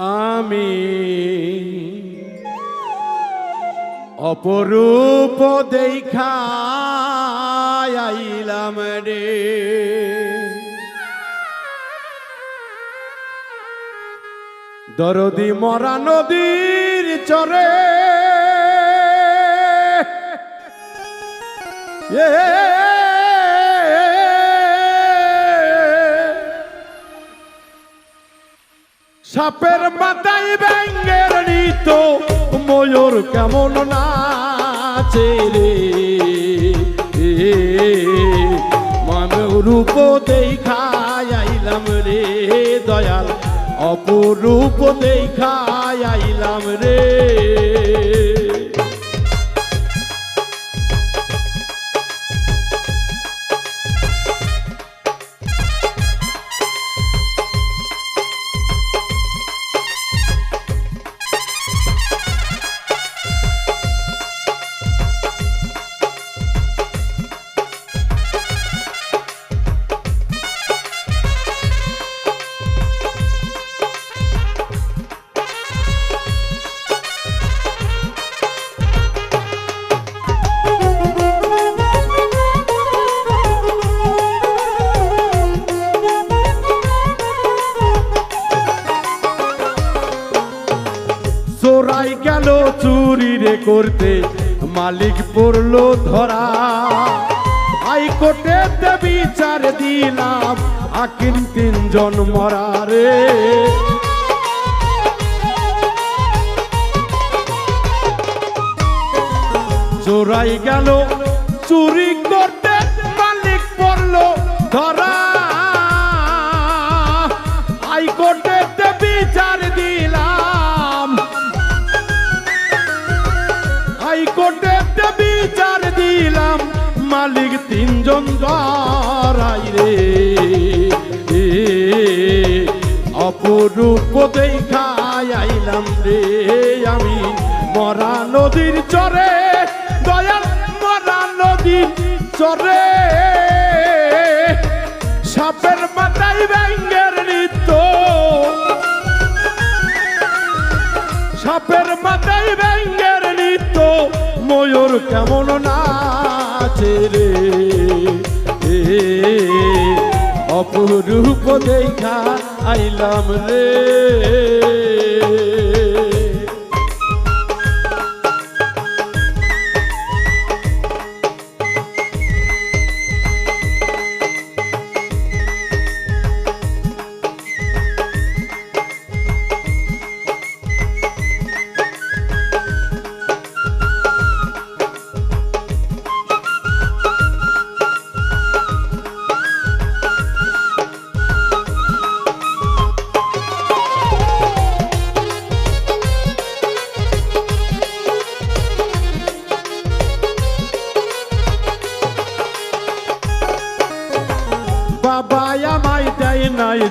আমি অপরূপ দেখা আইলাম রে। দরদি মরা নদীর চরে। সাপের মাথায় ব্যাঙ্গের নিত। ময়ূর কেমন নাচে রে? রূপ দেখাই আইলাম রে, দয়াল। অপরূপ দেখাই আইলাম রে। করতে মালিক পড়ল ধরা। হাইকোর্টে বিচার দিলাম আকিম তিনজন মরা রে। চোরাই গেল, চুরি করতে মালিক পড়ল ধরা। হাইকোর্টে বিচার দিলাম বিচার দিলাম, মালিক তিনজন ধরাই রে। অপরূপ দেখাই আইলাম রে আমি। মরা নদীর চরে, দয়াল, মরা নদীর চরে। সাপের মাথায় ব্যাঙ্গের নৃত্য। সাপের মাথায় ব্যাঙ্গের নৃত্য। ময়ূর কেমন নাচে রে? অপরূপ দেখা আইলাম রে।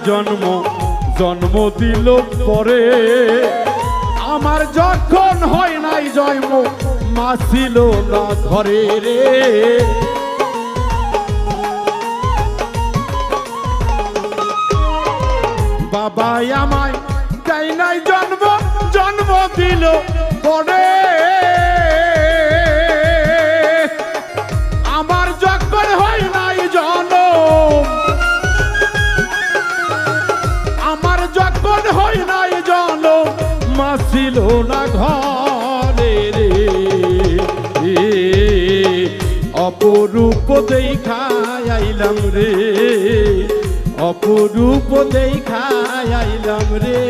জন্ম জন্ম দিল পরে। আমার যখন হয় নাই জন্ম, মা ছিল না ঘরে রে। বাবা আমায় তাই নাই জন্ম জন্ম দিল পরে। মাসিল না ঘরে রে। অপরূপ দেখাই আইলাম রে। অপরূপ দেখাই আইলাম রে।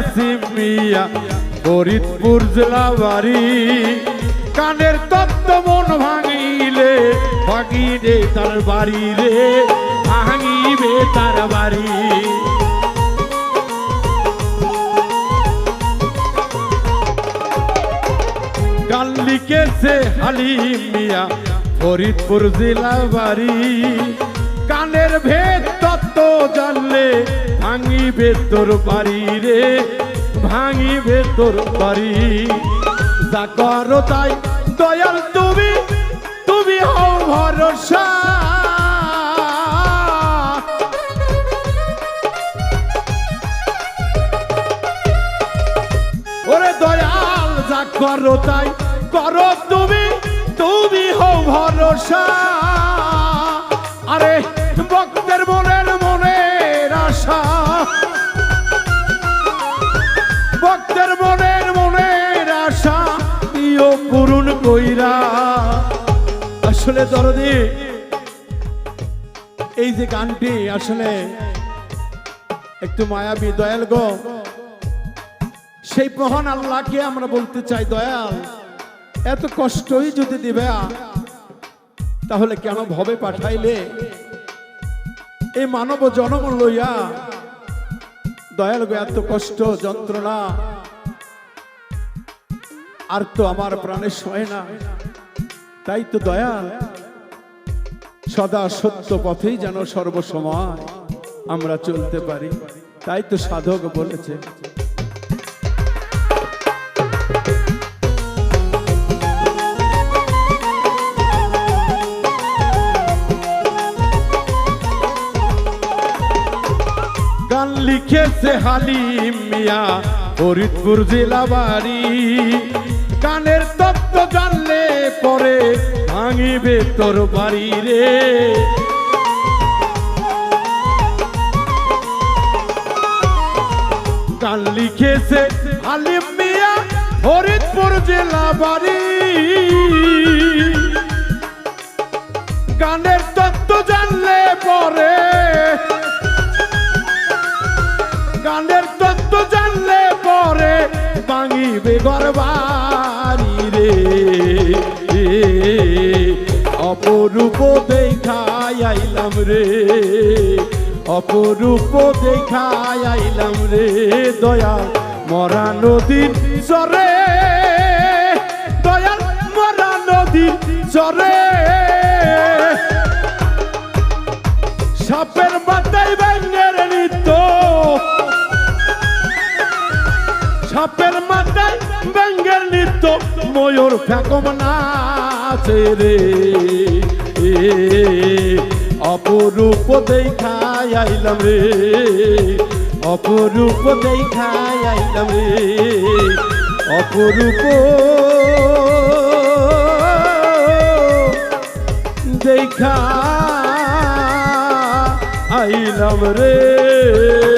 লিখেছে হাসিম মিয়া, ফরিদপুর জেলা বাড়ি কানের তত্ত্ব মন ভাঙিলে ভাঙিলে তার বাড়ি রে ভাঙিবে তার বাড়ি। গান লিখেছে মিয়া, ফরিদপুর জেলা বাড়ি কানের ভেদ তত্ত্ব জানলে ভাঙিবে তোর বাড়ি রে ভাঙিবে তোর বাড়ি। যা করো তাই দয়াল তুমি তুমি হও ভরসা। ওরে দয়াল, যা করো তাই করো তুমি তুমি হও ভরসা। আরে ভক্তের মনের আসলে দরদি, এই যে গানটি আসলে একটু মায়াবী, দয়াল গো। সেই মহান আল্লাহকে আমরা বলতে চাই, দয়াল, এত কষ্টই যদি দিবে তাহলে কেন ভবে পাঠাইলে? এই মানব জনম লইয়া, দয়াল গো, এত কষ্ট, যন্ত্রণা, আর তো আমার প্রাণে সয় না। তাই তো দয়া। সদা সত্য পথেই যেন সর্বসময় আমরা চলতে পারি। তাই তো সাধক বলেছে। গান লিখেছে হালিম মিয়া, ফরিদপুর জেলা বাড়ি গানের তত্ত্ব জানলে পরে ভাঙিবে তোর বাড়ি রে। গান লিখেছে হালিম মিয়া ফরিদপুর জেলা বাড়ি। গানের তত্ত্ব জানলে পরে গানের তত্ত্ব জানলে পরে ভাঙিবে গরবারি রে অপরূপ দেখাই আইলাম রে, অপরূপ দেখাই আইলাম রে, দয়া মরা নদীর চরে দয়াল মরা নদীর চরে। সাপের মাথায় ব্যাঙ্গের নৃত্য, সাপের মাথায় ব্যাঙ্গের নৃত্য, ময়ূর ফেকম নাচে রে। অপরূপ দেখাই আইলাম রে। অপরূপ দেখাই আইলাম রে। অপরূপ দেখা আইলাম রে।